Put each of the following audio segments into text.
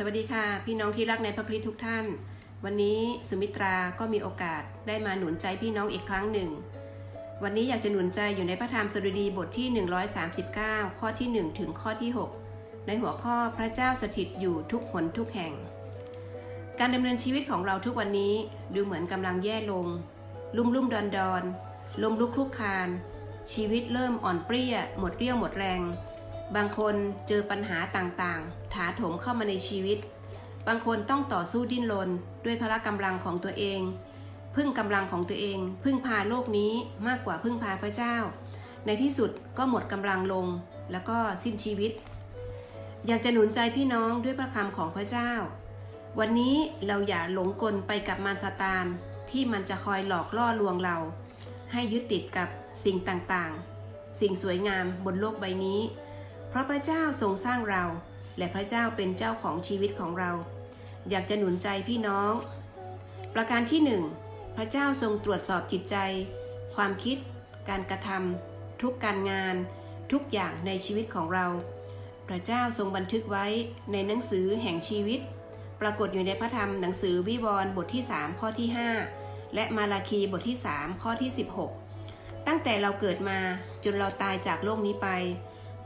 สวัสดีค่ะ พี่น้องที่รักในพระคริสต์ทุกท่าน วันนี้สุมิตราก็มีโอกาสได้มาหนุนใจพี่น้องอีกครั้งหนึ่ง วันนี้อยากจะหนุนใจอยู่ในพระธรรมสดุดีบทที่ 139 ข้อที่ 1 ถึงข้อที่ 6 ในหัวข้อพระเจ้าสถิตอยู่ทุกหนทุกแห่ง การดำเนินชีวิตของเราทุกวันนี้ดูเหมือนกำลังแย่ลง ลุ่มลุ่มดอนดอนลมลุกคลุกคานชีวิตเริ่มอ่อนเปรี้ย หมดเรี่ยวหมดแรง บางคนเจอปัญหาต่างๆ ถาโถมเข้ามาในชีวิต บางคนต้องต่อสู้ดิ้นรนด้วยพละกำลังของตัวเอง พึ่งกำลังของตัวเอง พึ่งพาโลกนี้มากกว่าพึ่งพาพระเจ้า ในที่สุดก็หมดกำลังลงแล้วก็สิ้นชีวิต อยากจะหนุนใจพี่น้องด้วยพระคำของพระเจ้า วันนี้เราอย่าหลงกลไปกับมารซาตานที่มันจะคอยหลอกล่อลวงเรา ให้ยึดติดกับสิ่งต่างๆ สิ่งสวยงามบนโลกใบนี้ เพราะพระเจ้าทรงสร้างเรา และพระเจ้าเป็นเจ้าของชีวิตของเรา อยากจะหนุนใจพี่น้อง ประการที่หนึ่งพระเจ้าทรงตรวจสอบจิตใจ ความคิด การกระทำทุกการงาน ทุกอย่างในชีวิตของเรา พระเจ้าทรงบันทึกไว้ในหนังสือแห่งชีวิต ปรากฏอยู่ในพระธรรมหนังสือวิวรณ์บทที่ 3 ข้อที่ 5 และมาราคีบทที่ 3 ข้อที่ 16 ตั้งแต่เราเกิดมาจนเราตายจากโลกนี้ไป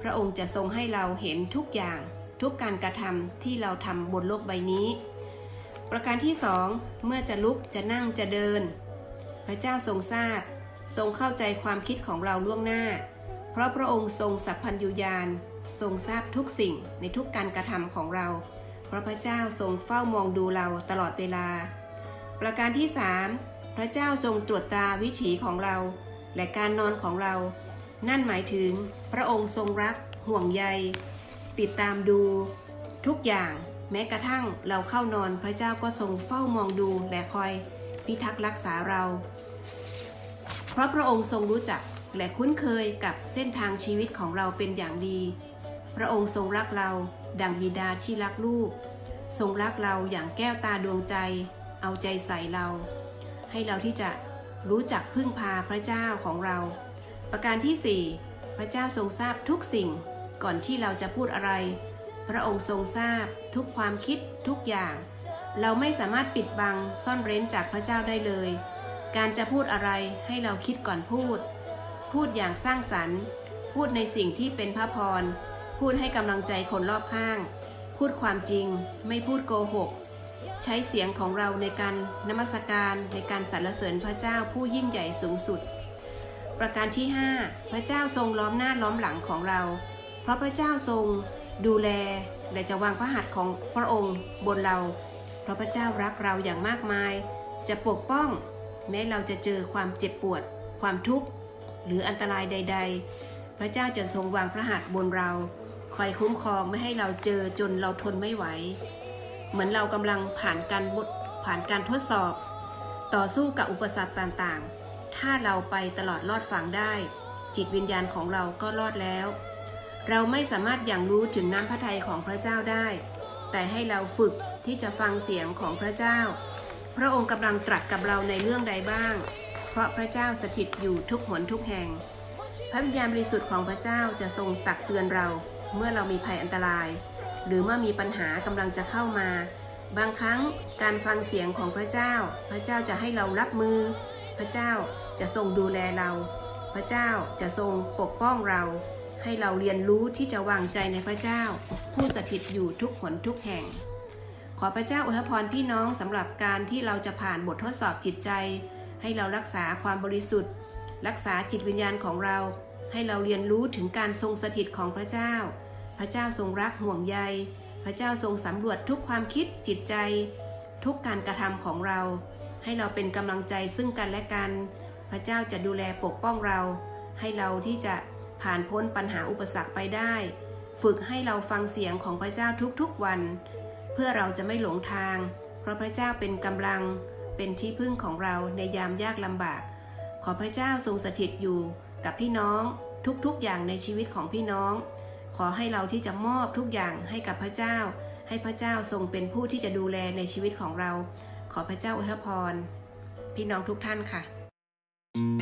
พระองค์จะทรงให้เราเห็นทุกอย่างทุกการกระทำที่เราทำบนโลกใบนี้ ประการที่สองเมื่อจะลุกจะนั่งจะเดิน พระเจ้าทรงทราบ ทรงเข้าใจความคิดของเราล่วงหน้า เพราะพระองค์ทรงสัพพัญญุญาณทรงทราบทุกสิ่งในทุกการกระทำของเรา เพราะพระเจ้าทรงเฝ้ามองดูเราตลอดเวลา ประการที่สามพระเจ้าทรงตรวจตาวิถีของเรา และการนอนของเรา นั่นหมายถึงพระองค์ทรงรักห่วงใย ติดตามดูทุกอย่างแม้กระทั่งเราเข้านอนพระเจ้าก็ทรงเฝ้ามองดูและคอยพิทักษ์รักษาเรา เพราะพระองค์ทรงรู้จักและคุ้นเคยกับเส้นทางชีวิตของเราเป็นอย่างดี พระองค์ทรงรักเราดังบิดาที่รักลูก ทรงรักเราอย่างแก้วตาดวงใจ เอาใจใส่เรา ให้เราที่จะรู้จักพึ่งพาพระเจ้าของเรา ประการที่ 4 พระเจ้าทรงทราบทุกสิ่ง ก่อนที่เราจะพูดอะไร พระองค์ทรงทราบทุกความคิดทุกอย่าง เราไม่สามารถปิดบังซ่อนเร้นจากพระเจ้าได้เลย การจะพูดอะไรให้เราคิดก่อนพูด พูดอย่างสร้างสรรค์ พูดในสิ่งที่เป็นพระพร พูดให้กำลังใจคนรอบข้าง พูดความจริง ไม่พูดโกหก ใช้เสียงของเราในการนมัสการในการสรรเสริญพระเจ้าผู้ยิ่งใหญ่สูงสุด ประการที่ 5 พระเจ้าทรงล้อมหน้าล้อมหลังของเรา เพราะพระเจ้าทรงดูแลและจะวางพระหัตถ์ของพระองค์บนเรา เพราะพระเจ้ารักเราอย่างมากมาย จะปกป้อง แม้เราจะเจอความเจ็บปวด ความทุกข์ หรืออันตรายใด ๆ พระเจ้าจะทรงวางพระหัตถ์บนเรา คอยคุ้มครองไม่ให้เราเจอจนเราทนไม่ไหว เหมือนเรากำลังผ่านการบทผ่านการทดสอบ ต่อสู้กับอุปสรรคต่างๆ ถ้าเราไปตลอดรอดฝั่งได้ จิตวิญญาณของเราก็รอดแล้ว เราไม่สามารถอย่างรู้ถึงน้ำพระทัยของพระเจ้าได้ แต่ให้เราฝึกที่จะฟังเสียงของพระเจ้า พระองค์กำลังตรัสกับเราในเรื่องใดบ้าง เพราะพระเจ้าสถิตอยู่ทุกหนทุกแห่ง พระวิญญาณบริสุทธิ์ของพระเจ้าจะทรงตักเตือนเราเมื่อเรามีภัยอันตราย หรือเมื่อมีปัญหากำลังจะเข้ามา บางครั้งการฟังเสียงของพระเจ้า พระเจ้าจะให้เรารับมือ พระเจ้า จะทรงดูแลเรา พระเจ้าจะทรงปกป้องเรา ให้เราเรียนรู้ที่จะวางใจในพระเจ้า ผู้สถิตอยู่ทุกหนทุกแห่ง ขอพระเจ้าอวยพรพี่น้องสำหรับการที่เราจะผ่านบททดสอบจิตใจ ให้เรารักษาความบริสุทธิ์ รักษาจิตวิญญาณของเรา ให้เราเรียนรู้ถึงการทรงสถิตของพระเจ้า พระเจ้าทรงรักห่วงใย พระเจ้าทรงสำรวจทุกความคิดจิตใจ ทุกการกระทำของเราให้เราเป็นกำลังใจซึ่งกันและกัน พระเจ้าจะดูแลปกป้องเรา ให้เราที่จะผ่านพ้นปัญหาอุปสรรคไปได้ ฝึกให้เราฟังเสียงของพระเจ้าทุกๆวัน เพื่อเราจะไม่หลงทาง เพราะพระเจ้าเป็นกำลังเป็นที่พึ่งของเราในยามยากลำบาก ขอพระเจ้าทรงสถิตอยู่กับพี่น้องทุกๆอย่างในชีวิตของพี่น้อง ขอให้เราที่จะมอบทุกอย่างให้กับพระเจ้า ให้พระเจ้าทรงเป็นผู้ที่จะดูแลในชีวิตของเรา ขอพระเจ้าอวยพร พี่น้องทุกท่านค่ะ Thank you.